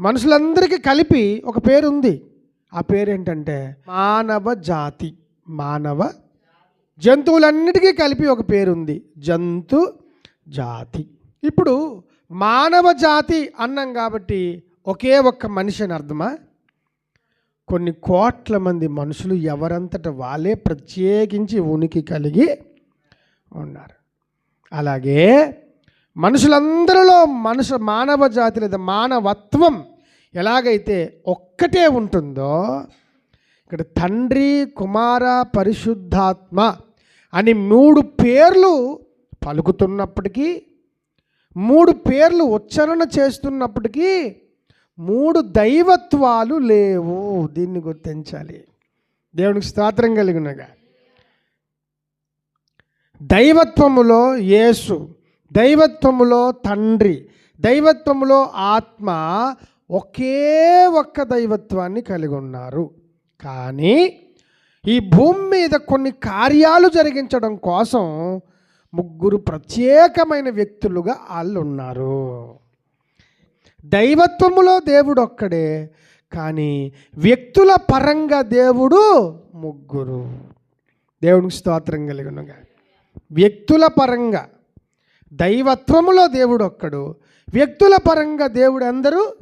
మనుషులందరికీ కలిపి ఒక పేరు ఉంది ఆ పేరు ఏంటంటే మానవ జాతి మానవ జంతువులన్నిటికీ కలిపి ఒక పేరు ఉంది జంతు జాతి. ఇప్పుడు మానవ జాతి అన్నాం కాబట్టి ఒకే ఒక్క మనిషి అని అర్థమా? కొన్ని కోట్ల మంది మనుషులు ఎవరంతట వాళ్ళే ప్రత్యేకించి ఉనికి కలిగి ఉన్నారు. అలాగే మనుషులందరిలో మనుషు మానవ జాతి లేదా మానవత్వం ఎలాగైతే ఒక్కటే ఉంటుందో ఇక్కడ తండ్రి కుమార పరిశుద్ధాత్మ అని మూడు పేర్లు పలుకుతున్నప్పటికీ మూడు పేర్లు ఉచ్చారణ చేస్తున్నప్పటికీ మూడు దైవత్వాలు లేవు. దీన్ని గుర్తించాలి. దేవునికి స్తోత్రం కలిగినగా. దైవత్వములో యేసు దైవత్వములో తండ్రి దైవత్వములో ఆత్మ ఒకే ఒక్క దైవత్వాన్ని కలిగి ఉన్నారు. కానీ ఈ భూమి మీద కొన్ని కార్యాలు జరిగించడం కోసం ముగ్గురు ప్రత్యేకమైన వ్యక్తులుగా వాళ్ళు ఉన్నారు దైవత్వములో దేవుడు ఒక్కడే కానీ వ్యక్తుల పరంగా దేవుడు ముగ్గురు. దేవునికి స్తోత్రం కలిగినగా వ్యక్తుల పరంగా దైవత్వములో దేవుడు ఒక్కడు వ్యక్తుల పరంగా దేవుడు అందరూ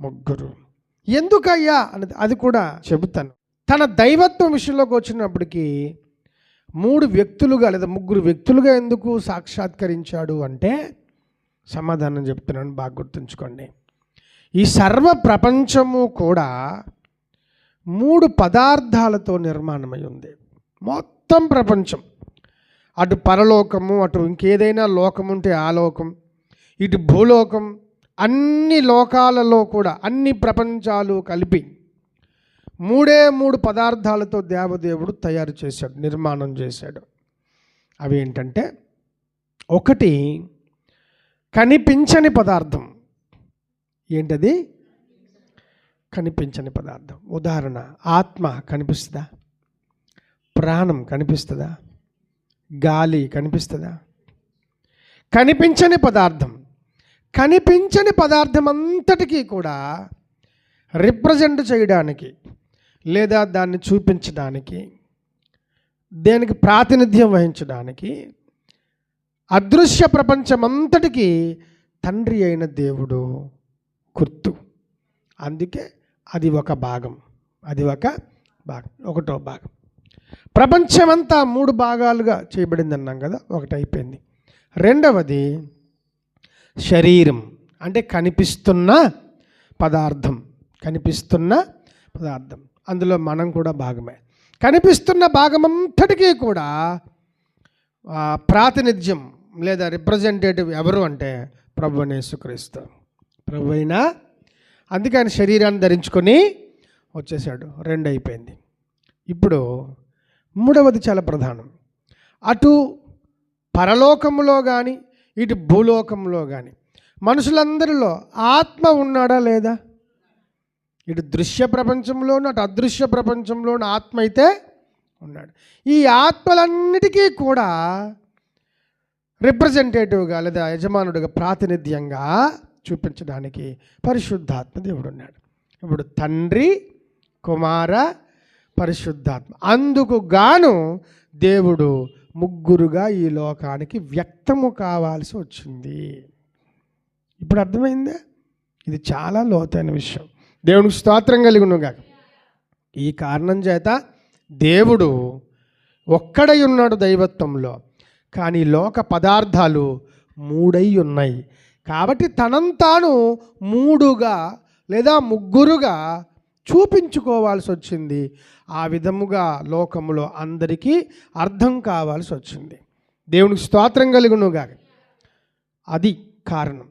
ముగ్గురు. ఎందుకయ్యా అన్నది అది కూడా చెబుతాను. తన దైవత్వం విషయంలోకి వచ్చినప్పటికీ మూడు వ్యక్తులుగా లేదా ముగ్గురు వ్యక్తులుగా ఎందుకు సాక్షాత్కరించాడు అంటే సమాధానం చెప్తున్నాను బాగా గుర్తుంచుకోండి. ఈ సర్వ ప్రపంచము కూడా మూడు పదార్థాలతో నిర్మాణమై ఉంది. మొత్తం ప్రపంచం. అటు పరలోకము అటు ఇంకేదైనా లోకం ఉంటే ఆ లోకం ఇటు భూలోకం అన్ని లోకాలలో కూడా అన్ని ప్రపంచాలు కలిపి మూడే మూడు పదార్థాలతో దేవదేవుడు తయారు చేశాడు నిర్మాణం చేశాడు. అవి ఏంటంటే ఒకటి కనిపించని పదార్థం. ఏంటది? కనిపించని పదార్థం. ఉదాహరణ ఆత్మ కనిపిస్తుందా? ప్రాణం కనిపిస్తుందా? గాలి కనిపిస్తుందా? కనిపించని పదార్థం. కనిపించని పదార్థం అంతటికీ కూడా రిప్రజెంట్ చేయడానికి లేదా దాన్ని చూపించడానికి దేనికి ప్రాతినిధ్యం వహించడానికి అదృశ్య ప్రపంచమంతటికీ తండ్రి అయిన దేవుడు గుర్తు. అందుకే అది ఒక భాగం. అది ఒక భాగం. ఒకటో భాగం. ప్రపంచమంతా మూడు భాగాలుగా చేయబడింది అన్నాం కదా ఒకటి అయిపోయింది. రెండవది శరీరం అంటే కనిపిస్తున్న పదార్థం కనిపిస్తున్న పదార్థం. అందులో మనం కూడా భాగమే. కనిపిస్తున్న భాగమంతటికీ కూడా ప్రాతినిధ్యం లేదా రిప్రజెంటేటివ్ ఎవరు అంటే ప్రభు యేసుక్రీస్తు. ప్రభు అయినా అందుకని శరీరాన్ని ధరించుకొని వచ్చేసాడు రెండు అయిపోయింది. ఇప్పుడు మూడవది చాలా ప్రధానం. అటు పరలోకములో కానీ ఇటు భూలోకంలో కానీ మనుషులందరిలో ఆత్మ ఉన్నాడా లేదా? ఇటు దృశ్య ప్రపంచంలోను అటు అదృశ్య ప్రపంచంలోను ఆత్మ అయితే ఉన్నాడు. ఈ ఆత్మలన్నిటికీ కూడా రిప్రజెంటేటివ్గా లేదా యజమానుడిగా ప్రాతినిధ్యంగా చూపించడానికి పరిశుద్ధాత్మ దేవుడు ఉన్నాడు ఇప్పుడు తండ్రి కుమార పరిశుద్ధాత్మ. అందుకు గాను దేవుడు ముగ్గురుగా ఈ లోకానికి వ్యక్తము కావాల్సి వచ్చింది. ఇప్పుడు అర్థమైందా? ఇది చాలా లోతైన విషయం. దేవునికి స్తోత్రం కలిగి ఉన్నగా ఈ కారణం చేత దేవుడు ఒక్కడై ఉన్నాడు దైవత్వంలో. కానీ లోక పదార్థాలు మూడై ఉన్నాయి. కాబట్టి తనంతాను మూడుగా లేదా ముగ్గురుగా చూపించుకోవాల్సి వచ్చింది. ఆ విధముగా లోకములో అందరికీ అర్థం కావాల్సి వచ్చింది. దేవునికి స్తోత్రం కలుగునుగా అది కారణం.